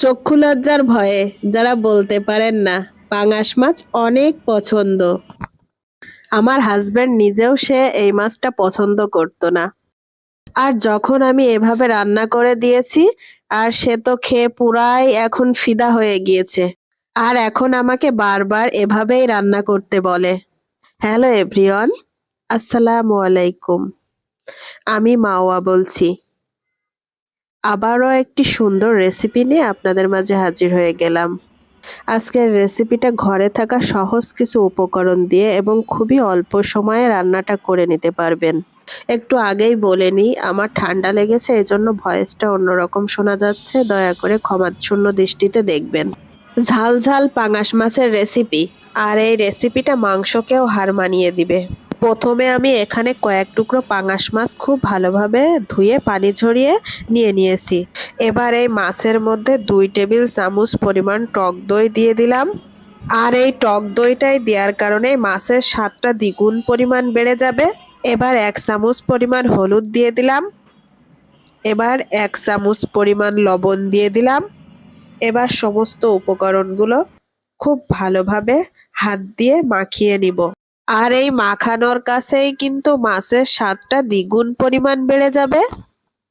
চক্ষু লজ্জার ভয়ে যারা বলতে পারেন না, পাঙাশ মাছ অনেক পছন্দ। আমার হাজবেন্ড নিজেও সে এই মাছটা পছন্দ করতো না। আর যখন আমি এভাবে রান্না করে দিয়েছি, আর সে তো খেয়ে পুরাই এখন ফিদা হয়ে গিয়েছে। আর এখন আমাকে বারবার এভাবেই রান্না করতে বলে। হ্যালো এভরিওয়ান আসসালামু আলাইকুম। আমি মাওয়া বলছি। আবারও একটি সুন্দর রেসিপি নিয়ে আপনাদের মাঝে হাজির হয়ে গেলাম। আজকের রেসিপিটা ঘরে থাকা সহজ কিছু উপকরণ দিয়ে এবং খুবই অল্প সময়ে রান্নাটা করে নিতে পারবেন। একটু আগেই বলে নিই, আমার ঠান্ডা লেগেছে, এজন্য ভয়েসটা অন্যরকম শোনা যাচ্ছে। দয়া করে ক্ষমাশূন্য দৃষ্টিতে দেখবেন। ঝাল ঝাল পাঙাশ মাছের রেসিপি আর এই রেসিপিটা মাংসকেও হার মানিয়ে দিবে। প্রথমে আমি এখানে কয়েক টুকরো পাঙাশ মাছ খুব ভালোভাবে ধুয়ে পানি ঝরিয়ে নিয়ে নিয়েছি। এবার এই মাছের মধ্যে দুই টেবিল চামচ পরিমাণ টক দই দিয়ে দিলাম। আর এই টক দইটাই দেওয়ার কারণে মাছের স্বাদটা দ্বিগুণ পরিমাণ বেড়ে যাবে। এবার এক চামচ পরিমাণ হলুদ দিয়ে দিলাম। এবার এক চামচ পরিমাণ লবণ দিয়ে দিলাম। এবার সমস্ত উপকরণগুলো খুব ভালোভাবে হাত দিয়ে মাখিয়ে নিব। আর এই মাখানোর কাছেই কিন্তু মাছের স্বাদটা দ্বিগুণ পরিমাণ বেড়ে যাবে।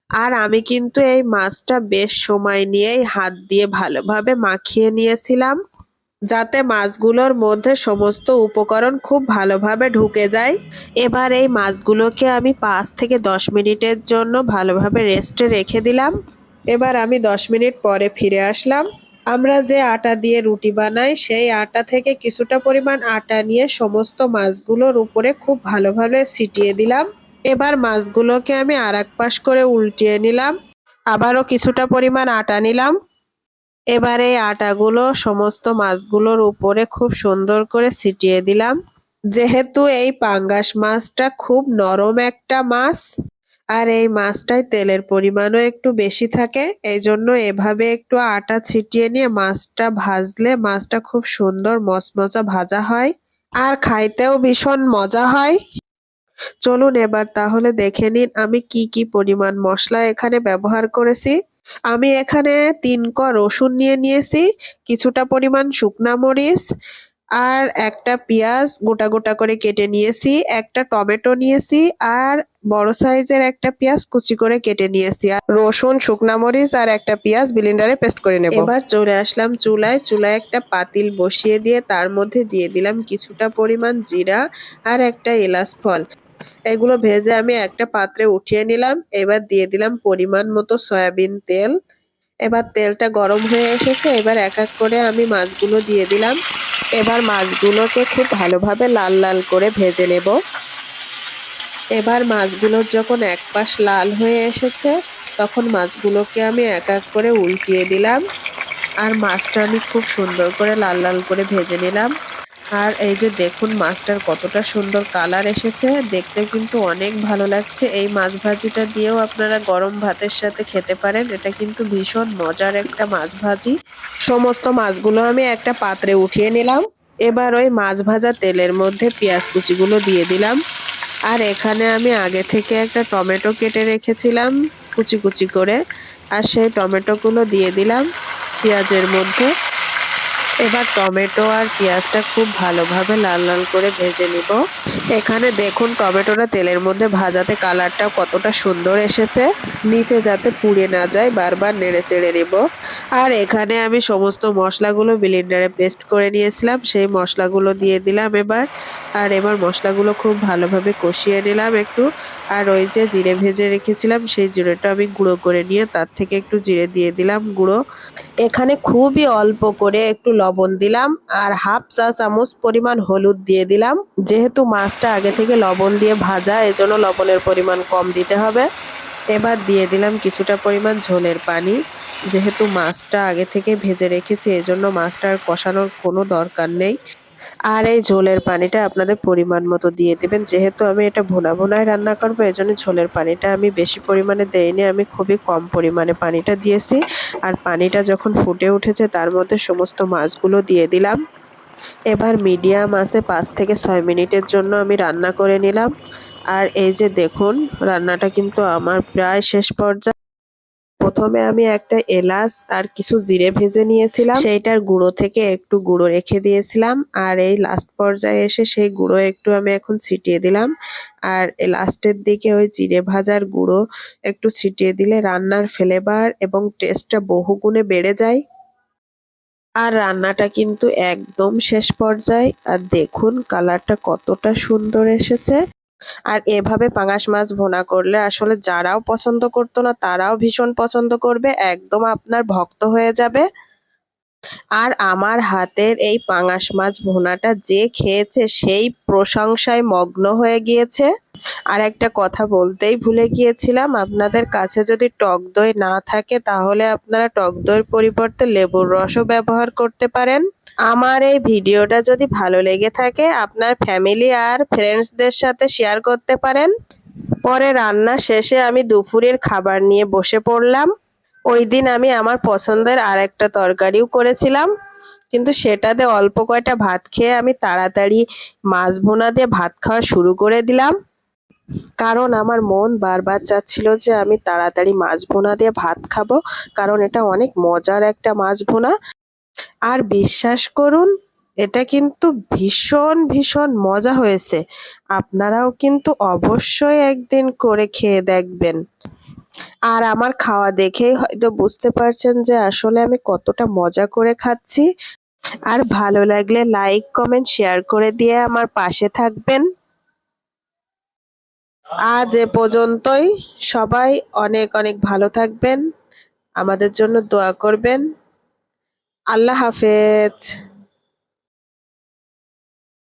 আর আমি কিন্তু এই মাছটা বেশ সময় নিয়েই হাত দিয়ে ভালোভাবে মাখিয়ে নিয়েছিলাম, যাতে মাছগুলোর মধ্যে সমস্ত উপকরণ খুব ভালোভাবে ঢুকে যায়। এবার এই মাছগুলোকে আমি পাঁচ থেকে দশ মিনিটের জন্য ভালোভাবে রেস্টে রেখে দিলাম। এবার আমি দশ মিনিট পরে ফিরে আসলাম। আমরা যে আটা দিয়ে রুটি বানাই, সেই আটা থেকে কিছুটা পরিমাণ আটা নিয়ে সমস্ত মাছগুলোর উপরে খুব ভালোভাবে ছিটিয়ে দিলাম। এবার মাছগুলোকে আমি আর পাশ করে উল্টিয়ে নিলাম। আবারও কিছুটা পরিমাণ আটা নিলাম। এবার এই আটাগুলো সমস্ত মাছগুলোর উপরে খুব সুন্দর করে ছিটিয়ে দিলাম। যেহেতু এই পাঙ্গাস মাছটা খুব নরম একটা মাছ আর এই মাছটায় তেলের পরিমাণও একটু বেশি থাকে এই জন্য এভাবে একটু আটা ছিটিয়ে নিয়ে মাছটা ভাজলে মাছটা খুব সুন্দর মচমচা ভাজা হয় আর খাইতেও ভীষণ মজা হয়। চলুন এবার তাহলে দেখে নিন আমি কি কি পরিমাণ মশলা এখানে ব্যবহার করেছি। আমি এখানে তিন ক রসুন নিয়ে নিয়েছি, কিছুটা পরিমাণ শুকনা মরিচ আর একটা পেঁয়াজ গোটা গোটা করে কেটে নিয়েছি, একটা টমেটো নিয়েছি আর বড় সাইজের একটা পেঁয়াজ কুচি করে কেটে নিয়েছি। আর রসুন, শুকনা মরিচ আর একটা পেঁয়াজ ব্লিন্ডারে পেস্ট করে নেব। এবার চলে আসলাম চুলায়। চুলায় একটা পাতিল বসিয়ে দিয়ে তার মধ্যে দিয়ে দিলাম কিছুটা পরিমাণ জিরা আর একটা এলাচ ফল। এগুলো ভেজে আমি একটা পাত্রে উঠিয়ে নিলাম। এবার দিয়ে দিলাম পরিমাণ মতো সয়াবিন তেল। এবার তেলটা গরম হয়ে এসেছে, এবার এক এক করে আমি মাছগুলো দিয়ে দিলাম। এবার মাছগুলোকে খুব ভালোভাবে লাল লাল করে ভেজে নেব। এবার মাছগুলোর যখন এক পাশ লাল হয়ে এসেছে, তখন মাছগুলোকে আমি এক এক করে উল্টিয়ে দিলাম। আর মাছটা আমি খুব সুন্দর করে লাল লাল করে ভেজে নিলাম। আর এই যে দেখুন মাছটার কতটা সুন্দর কালার এসেছে। দেখতে কিন্তু অনেক ভালো লাগছে। এই মাছ ভাজিটা দিয়েও আপনারা গরম ভাতের সাথে খেতে পারেন। এটা কিন্তু ভীষণ মজার একটা মাছ ভাজি। সমস্ত মাছগুলো আমি একটা পাত্রে উঠিয়ে নিলাম। এবার ওই মাছ ভাজা তেলের মধ্যে পেঁয়াজ কুচিগুলো দিয়ে দিলাম। আর এখানে আমি আগে থেকে একটা টমেটো কেটে রেখেছিলাম কুচি কুচি করে। আর সেই টমেটোগুলো দিয়ে দিলাম পেঁয়াজের মধ্যে। এবার টমেটো আর পেঁয়াজটা খুব ভালোভাবে লাল লাল করে ভেজে নিব। এখানে দেখুন, টমেটোটা তেলের মধ্যে ভাজাতে কালারটা কতটা সুন্দর এসেছে। নিচে যাতে পুড়ে না যায়, বারবার নেড়ে চেড়ে নেব। আর এখানে আমি সমস্ত মশলাগুলো ব্লেন্ডারে পেস্ট করে নিয়েছিলাম। সেই মশলাগুলো দিয়ে দিলাম এবার। আর এবার মশলাগুলো খুব ভালোভাবে কষিয়ে নিলাম একটু। আর ওই যে জিরে ভেজে রেখেছিলাম, সেই জিরেটা আমি গুঁড়ো করে নিয়ে তার থেকে একটু জিরে দিয়ে দিলাম গুঁড়ো। এখানে খুবই অল্প করে একটু লবণ দিলাম আর হাফ চা চামচ পরিমাণ হলুদ দিয়ে দিলাম। যেহেতু মাছটা আগে থেকে লবণ দিয়ে ভাজা, এজন্য লবণের পরিমাণ কম দিতে হবে। এবার দিয়ে দিলাম কিছুটা পরিমাণ ঝোলের পানি। যেহেতু মাছটা আগে থেকে ভেজে রেখেছি, এজন্য মাছটা আর কষানোর কোনো দরকার নেই। আর এই ঝোলের পানিটা আপনাদের পরিমাণ মতো দিয়ে দেবেন। যেহেতু আমি এটা ভুনা ভুনায় রান্না করব এই জন্য ঝোলের পানিটা আমি বেশি পরিমাণে দেইনি। আমি খুবই কম পরিমাণে পানিটা দিয়েছি। আর পানিটা যখন ফুটে উঠেছে, তার মধ্যে সমস্ত মাছগুলো দিয়ে দিলাম। এবার মিডিয়াম আছে পাঁচ থেকে ছয় মিনিটের জন্য আমি রান্না করে নিলাম। আর এই যে দেখুন, রান্নাটা কিন্তু আমার প্রায় শেষ পর্যায়ে প্রথমে আমি একটা এলাচ আর কিছু জিরে ভেজে নিয়েছিলাম। সেইটার গুঁড়ো থেকে একটু গুঁড়ো রেখে দিয়েছিলাম। আর এই লাস্ট পর্যায়ে এসে সেই গুঁড়ো একটু আমি এখন ছিটিয়ে দিলাম। আর লাস্টের দিকে ওই জিরে ভাজার গুঁড়ো একটু ছিটিয়ে দিলে রান্নার ফ্লেভার এবং টেস্টটা বহুগুণে বেড়ে যায়। আর রান্নাটা কিন্তু একদম শেষ পর্যায়ে। আর দেখুন কালারটা কতটা সুন্দর এসেছে। আর এভাবে পাঙাশ মাছ ভোনা করলে আসলে যারাও পছন্দ করতো না, তারাও ভীষণ পছন্দ করবে, একদম আপনার ভক্ত হয়ে যাবে। আর আমার হাতের এই পাঙাশ মাছ ভোনাটা যে খেয়েছে সেই প্রশংসায় মগ্ন হয়ে গিয়েছে। আর একটা কথা বলতেই ভুলে গিয়েছিলাম, আপনাদের কাছে যদি টক দই না থাকে তাহলে আপনারা টক দইয়ের পরিবর্তে লেবুর রসও ব্যবহার করতে পারেন। আমার এই ভিডিওটা যদি ভালো লেগে থাকে, আপনার ফ্যামিলি আর ফ্রেন্ডসদের সাথে শেয়ার করতে পারেন। পরে রান্না শেষে আমি দুপুরের খাবার নিয়ে বসে পড়লাম। ওই দিন আমি আমার পছন্দের আর একটা তরকারিও করেছিলাম, কিন্তু সেটাতে অল্প কয়টা ভাত খেয়ে আমি তাড়াতাড়ি মাছ ভুনা দিয়ে ভাত খাওয়া শুরু করে দিলাম। কারণ আমার মন বারবার চাচ্ছিল যে আমি তাড়াতাড়ি মাছ ভুনা দিয়ে ভাত খাব, কারণ এটা অনেক মজার একটা মাছ ভুনা। আর বিশ্বাস করুন, এটা কিন্তু ভীষণ ভীষণ মজা হয়েছে। আপনারাও কিন্তু অবশ্যই একদিন করে খেয়ে দেখবেন। আর আমার খাওয়া দেখেই হয়তো বুঝতে পারছেন যে আসলে আমি কতটা মজা করে খাচ্ছি। আর ভালো লাগলে লাইক কমেন্ট শেয়ার করে দিয়ে আমার পাশে থাকবেন। আজ এ পর্যন্তই। সবাই অনেক অনেক ভালো থাকবেন। আমাদের জন্য দোয়া করবেন। আল্লাহ হাফেজ।